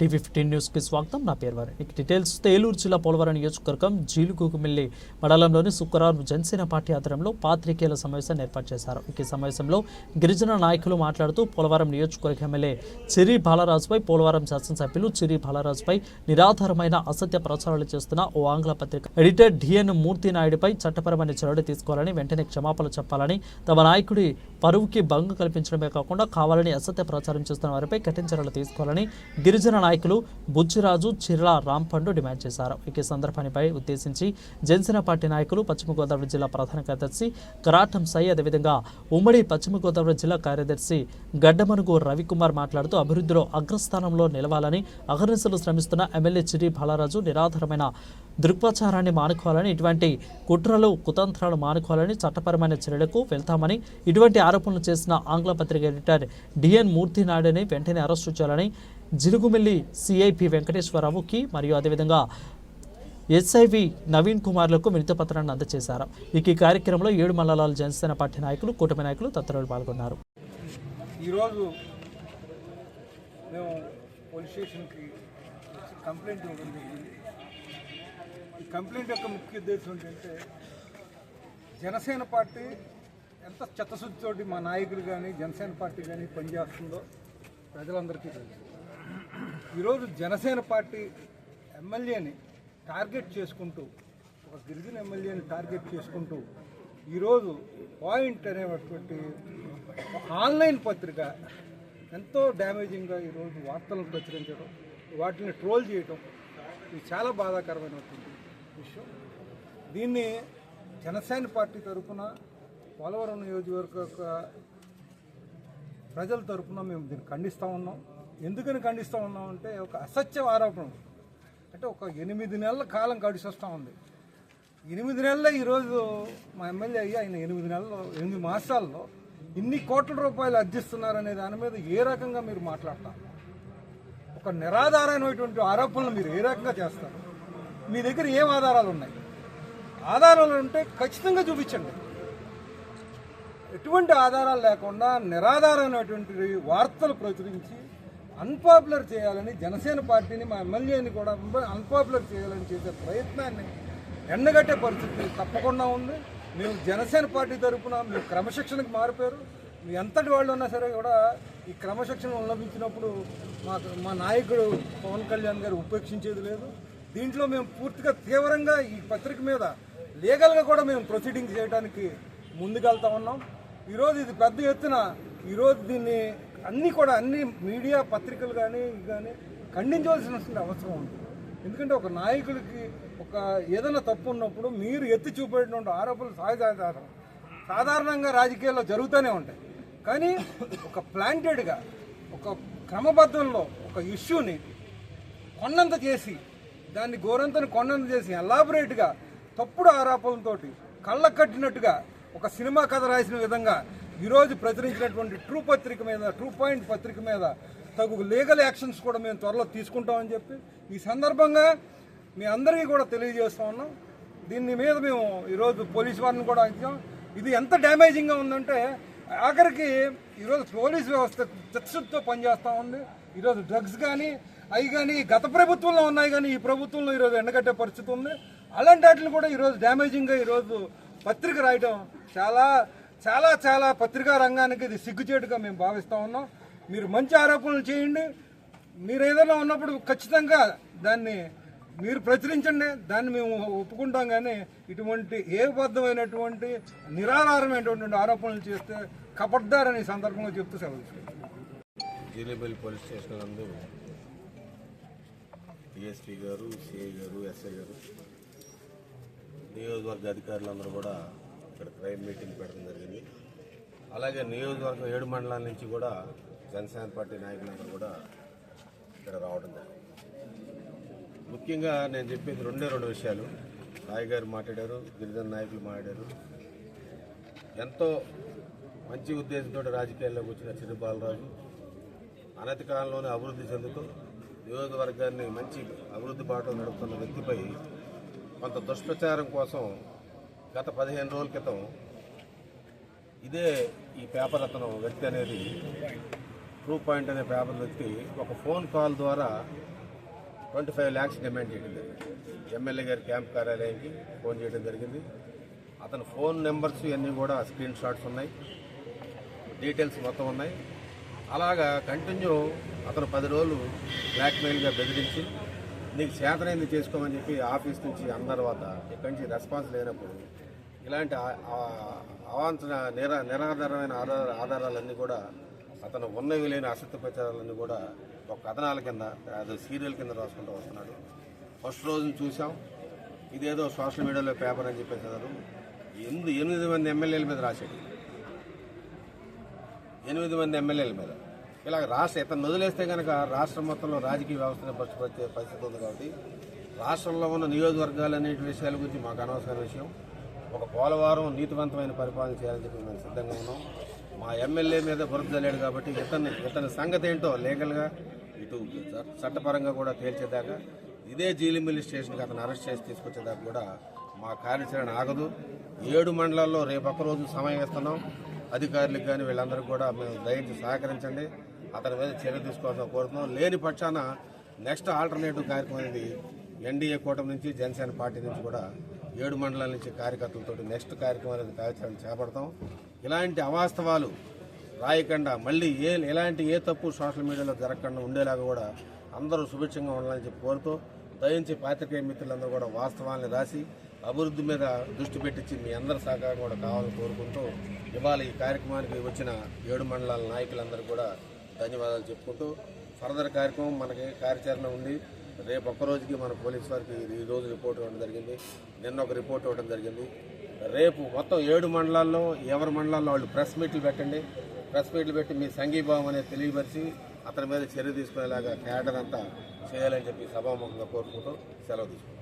TV fifteen న్యూస్కి స్వాగతం. నా పేరు వారి ఇక డీటెయిల్స్ ఏలూరు జిల్లా పోలవరం నియోజకవర్గం జీలుగుమిల్లి మండలంలోని శుక్రవారం జనసేన పార్టీ ఆధ్వర్యంలో పాత్రికేయుల సమావేశాన్ని ఏర్పాటు చేశారు. ఈ సమావేశంలో గిరిజన నాయకులు మాట్లాడుతూ పోలవరం నియోజకవర్గ ఎమ్మెల్యే చిరి బాలరాజుపై పోలవరం శాసనసభ్యులు చిరి బాలరాజుపై నిరాధారమైన అసత్య ప్రచారాలు చేస్తున్న ఓ ఆంగ్ల పత్రిక ఎడిటర్ డిఎన్ మూర్తి నాయుడుపై చట్టపరమైన చర్యలు తీసుకోవాలని వెంటనే క్షమాపణలు చెప్పాలని తమ నాయకుడి పరువుకి భంగం కల్పించడమే కాకుండా కావాలని అసత్య ప్రచారం చేస్తున్న వారిపై కఠిన చర్యలు తీసుకోవాలని గిరిజన నాయకులు బుచ్చిరాజు చిర్లా రాంపండు డిమాండ్ చేశారు. ఈ సందర్భానిపై ఉద్దేశించి జనసేన పార్టీ నాయకులు పశ్చిమ గోదావరి జిల్లా ప్రధాన కార్యదర్శి కరాటం సై అదేవిధంగా ఉమ్మడి పశ్చిమ గోదావరి జిల్లా కార్యదర్శి గడ్డమనుగు రవికుమార్ మాట్లాడుతూ అభివృద్ధిలో అగ్రస్థానంలో నిలవాలని అహర్నిశలు శ్రమిస్తున్న ఎమ్మెల్యే చిరి బాలరాజు నిరాధారమైన దృక్పచారాన్ని మానుకోవాలని ఇటువంటి కుట్రలు కుతంత్రాలు మానుకోవాలని చట్టపరమైన చర్యలకు వెళ్తామని ఇటువంటి ఆరోపణలు చేసిన ఆంగ్ల పత్రిక ఎడిటర్ డిఎన్ మూర్తి నాయుడుని వెంటనే అరెస్టు చేయాలని జిలుగుమిల్లి సిఐపి వెంకటేశ్వరరావుకి మరియు అదేవిధంగా ఎస్ఐవి నవీన్ కుమార్లకు వినతి పత్రాన్ని అందజేశారు. ఇక ఈ కార్యక్రమంలో ఏడు మండలాల జనసేన పార్టీ నాయకులు కూటమి నాయకులు తదితరులు పాల్గొన్నారు. ఈరోజు మేము పోలీస్ స్టేషన్కి కంప్లైంట్ ఇవ్వడం జరిగింది. ఈ కంప్లైంట్ యొక్క ముఖ్య ఉద్దేశం ఏంటంటే జనసేన పార్టీ ఎంత చిత్తశుద్ధితోటి మా నాయకులు కానీ జనసేన పార్టీ కానీ పనిచేస్తుందో ప్రజలందరికీ తెలుసు. ఈరోజు జనసేన పార్టీ ఎమ్మెల్యేని టార్గెట్ చేసుకుంటూ ఒక గిరిజన ఎమ్మెల్యేని టార్గెట్ చేసుకుంటూ ఈరోజు పాయింట్ అనేటువంటి ఆన్లైన్ పత్రిక ఎంతో డ్యామేజింగ్గా ఈరోజు వార్తలను ప్రచురించడం వాటిని ట్రోల్ చేయడం ఇది చాలా బాధాకరమైనటువంటి విషయం. దీన్ని జనసేన పార్టీ తరఫున పోలవరం నియోజకవర్గ ప్రజల తరఫున మేము దీన్ని ఖండిస్తూ ఉన్నాం. ఎందుకని ఖండిస్తూ ఉన్నాం అంటే ఒక అసత్య ఆరోపణ. అంటే ఒక ఎనిమిది నెలల కాలం గడిచి వస్తూ ఉంది. ఎనిమిది నెలల్లో ఈరోజు మా ఎమ్మెల్యే అయ్యి ఆయన ఎనిమిది నెలలు ఎనిమిది మాసాల్లో ఇన్ని కోట్ల రూపాయలు అర్జిస్తున్నారనే దాని మీద ఏ రకంగా మీరు మాట్లాడతారు? ఒక నిరాధారమైనటువంటి ఆరోపణలు మీరు ఏ రకంగా చేస్తారు? మీ దగ్గర ఏం ఆధారాలు ఉన్నాయి? ఆధారాలు ఉంటే ఖచ్చితంగా చూపించండి. ఎటువంటి ఆధారాలు లేకుండా నిరాధారమైనటువంటి వార్తలు ప్రచురించి అన్పాపులర్ చేయాలని జనసేన పార్టీని మా ఎమ్మెల్యేని కూడా అన్పాపులర్ చేయాలని చేసే ప్రయత్నాన్ని ఎండగట్టే పరిస్థితి తప్పకుండా ఉంది. మేము జనసేన పార్టీ తరఫున మీరు క్రమశిక్షణకు మారిపోయారు. మీ ఎంతటి వాళ్ళు ఉన్నా సరే కూడా ఈ క్రమశిక్షణ ఉల్లంఘించినప్పుడు మా మా నాయకుడు పవన్ కళ్యాణ్ గారు ఉపేక్షించేది లేదు. దీంట్లో మేము పూర్తిగా తీవ్రంగా ఈ పత్రిక మీద లీగల్గా కూడా మేము ప్రొసీడింగ్ చేయడానికి ముందుకెళ్తా ఉన్నాం. ఈరోజు ఇది పెద్ద ఎత్తున ఈరోజు దీన్ని అన్నీ కూడా అన్ని మీడియా పత్రికలు కానీ ఇవి కానీ ఖండించవలసిన అవసరం ఉంది. ఎందుకంటే ఒక నాయకుడికి ఒక ఏదైనా తప్పు ఉన్నప్పుడు మీరు ఎత్తి చూపేటువంటి ఆరోపణలు సహజాధారం సాధారణంగా రాజకీయాల్లో జరుగుతూనే ఉంటాయి. కానీ ఒక ప్లాంటెడ్గా ఒక క్రమబద్ధంలో ఒక ఇష్యూని కొన్నంత చేసి దాన్ని గోరంతను కొండను చేసి ఎలాబరేట్గా తప్పుడు ఆరోపణలతో కళ్ళ కట్టినట్టుగా ఒక సినిమా కథ రాసిన విధంగా ఈరోజు ప్రచురించినటువంటి ట్రూ పత్రిక మీద ట్రూ పాయింట్ పత్రిక మీద తగు లీగల్ యాక్షన్స్ కూడా మేము త్వరలో తీసుకుంటామని చెప్పి ఈ సందర్భంగా మీ అందరికీ కూడా తెలియజేస్తా ఉన్నాం. దీని మీద మేము ఈరోజు పోలీస్ వారిని కూడా ఇచ్చాం ఇది ఎంత డ్యామేజింగ్గా ఉందంటే ఆఖరికి ఈరోజు పోలీస్ వ్యవస్థ చిత్తశుద్ధితో పనిచేస్తూ ఉంది. ఈరోజు డ్రగ్స్ కానీ అవి కానీ గత ప్రభుత్వంలో ఉన్నాయి కానీ ఈ ప్రభుత్వంలో ఈరోజు ఎండగట్టే పరిస్థితి ఉంది. అలాంటి వాటిని కూడా ఈరోజు డ్యామేజింగ్గా ఈరోజు పత్రిక రాయడం చాలా చాలా చాలా పత్రికా రంగానికి ఇది సిగ్గుచేటుగా మేము భావిస్తూ ఉన్నాం. మీరు మంచి ఆరోపణలు చేయండి. మీరు ఏదైనా ఉన్నప్పుడు ఖచ్చితంగా దాన్ని మీరు ప్రచురించండి. దాన్ని మేము ఒప్పుకుంటాం కానీ ఇటువంటి ఏబద్ధమైనటువంటి నిరాధారమైనటువంటి ఆరోపణలు చేస్తే కపడ్డారని సందర్భంగా చెప్తూ సెలవు జీలేపల్లి పోలీస్ స్టేషన్ నందు డిఎస్పీ గారు సిఐ గారు ఎస్ఐ గారు నియోజకవర్గ అధికారులందరూ కూడా ఇక్కడ క్రైమ్ మీటింగ్ పెట్టడం జరిగింది. అలాగే నియోజకవర్గం ఏడు మండలాల నుంచి కూడా జనసేన పార్టీ నాయకులందరూ కూడా ఇక్కడ రావడం జరిగింది. ముఖ్యంగా నేను చెప్పేది రెండే రెండు విషయాలు. రాయ్ గారు మాట్లాడారు గిరిజన నాయకులు మాట్లాడారు. ఎంతో మంచి ఉద్దేశంతో రాజకీయాల్లోకి వచ్చిన చిరు బాలరాజు అనతి కాలంలోనే అభివృద్ధి చెందుతూ నియోజకవర్గాన్ని మంచి అభివృద్ధి బాటలో నడుపుతున్న వ్యక్తిపై కొంత దుష్ప్రచారం కోసం గత పదిహేను రోజుల క్రితం ఇదే ఈ పేపర్ అతను వ్యక్తి అనేది ట్రూ పాయింట్ అనే పేపర్ వ్యక్తి ఒక ఫోన్ కాల్ ద్వారా ట్వంటీ ఫైవ్ ల్యాక్స్ డిమాండ్ చేయడం జరిగింది. ఎమ్మెల్యే గారి క్యాంప్ కార్యాలయానికి ఫోన్ చేయడం జరిగింది. అతని ఫోన్ నెంబర్స్ ఇవన్నీ కూడా స్క్రీన్ షాట్స్ ఉన్నాయి. డీటెయిల్స్ మొత్తం ఉన్నాయి. అలాగా కంటిన్యూ అతను పది రోజులు బ్లాక్మెయిల్గా బెదిరించి నీకు చేతనైంది చేసుకోమని చెప్పి ఆఫీస్ నుంచి అన్న తర్వాత ఇక్కడి నుంచి రెస్పాన్స్ లేనప్పుడు ఇలాంటి అవాంఛన నిరా నిరాధారమైన ఆధార ఆధారాలన్నీ కూడా అతను ఉన్నవి లేని అసత్య ప్రచారాలన్నీ కూడా ఒక కథనాల కింద అది సీరియల్ కింద రాసుకుంటూ వస్తున్నాడు. ఫస్ట్ రోజున చూసాం ఇదేదో సోషల్ మీడియాలో పేపర్ అని చెప్పేసారు ఎనిమిది ఎనిమిది మంది ఎమ్మెల్యేల మీద రాశాడు. ఎనిమిది మంది ఎమ్మెల్యేల మీద. ఇలా రాష్ట్ర ఇతను వదిలేస్తే కనుక రాష్ట్రం మొత్తంలో రాజకీయ వ్యవస్థను పరిస్థితి పరిస్థితి ఉంది కాబట్టి రాష్ట్రంలో ఉన్న నియోజకవర్గాలు అనేటి విషయాల గురించి మాకు అనవసరమైన విషయం. ఒక పోలవరం నీతివంతమైన పరిపాలన చేయాలని చెప్పి మేము సిద్ధంగా ఉన్నాం. మా ఎమ్మెల్యే మీద బురద జల్లాడు కాబట్టి ఇతన్ని ఇతని సంగతి ఏంటో లీగల్గా ఇటు చట్టపరంగా కూడా తేల్చేదాకా ఇదే జీలిమిల్లి స్టేషన్కి అతను అరెస్ట్ చేసి తీసుకొచ్చేదాకా కూడా మా కార్యాచరణ ఆగదు. ఏడు మండలాల్లో రేపక్క రోజు సమయం ఇస్తున్నాం. అధికారులకు కానీ వీళ్ళందరికీ కూడా మేము దయించి సహకరించండి. అతని మీద చర్య తీసుకోవాల్సిన కోరుతున్నాం. లేని పక్షాన నెక్స్ట్ ఆల్టర్నేటివ్ కార్యక్రమం అనేది ఎన్డీఏ కూటమి నుంచి జనసేన పార్టీ నుంచి కూడా ఏడు మండలాల నుంచి కార్యకర్తలతో నెక్స్ట్ కార్యక్రమం అనేది కార్యాచరణ చేపడతాం. ఇలాంటి అవాస్తవాలు రాయకుండా మళ్ళీ ఏ ఎలాంటి ఏ తప్పు సోషల్ మీడియాలో జరగకుండా ఉండేలాగా కూడా అందరూ శుభేచ్ఛంగా ఉండాలని చెప్పి కోరుతూ దయించి పాత్రికేయ మిత్రులందరూ కూడా వాస్తవాన్ని రాసి అభివృద్ధి మీద దృష్టి పెట్టించి మీ అందరి సహకారం కూడా కావాలని కోరుకుంటూ ఇవాళ ఈ కార్యక్రమానికి వచ్చిన ఏడు మండలాల నాయకులందరూ కూడా ధన్యవాదాలు చెప్పుకుంటూ ఫర్దర్ కార్యక్రమం మనకి కార్యాచరణ ఉంది. రేపు ఒక్క రోజుకి మన పోలీస్ వారికి ఈ రోజు రిపోర్ట్ ఇవ్వడం జరిగింది. నిన్న ఒక రిపోర్ట్ ఇవ్వడం జరిగింది. రేపు మొత్తం ఏడు మండలాల్లో ఎవరి మండలాల్లో వాళ్ళు ప్రెస్ మీట్లు పెట్టండి. ప్రెస్ మీట్లు పెట్టి మీ సంఘీభావం అనేది తెలియపరిచి అతని మీద చర్య తీసుకునేలాగా క్యాడర్ అంతా చేయాలని చెప్పి సభాముఖంగా కోరుకుంటూ సెలవు తీసుకుంటాం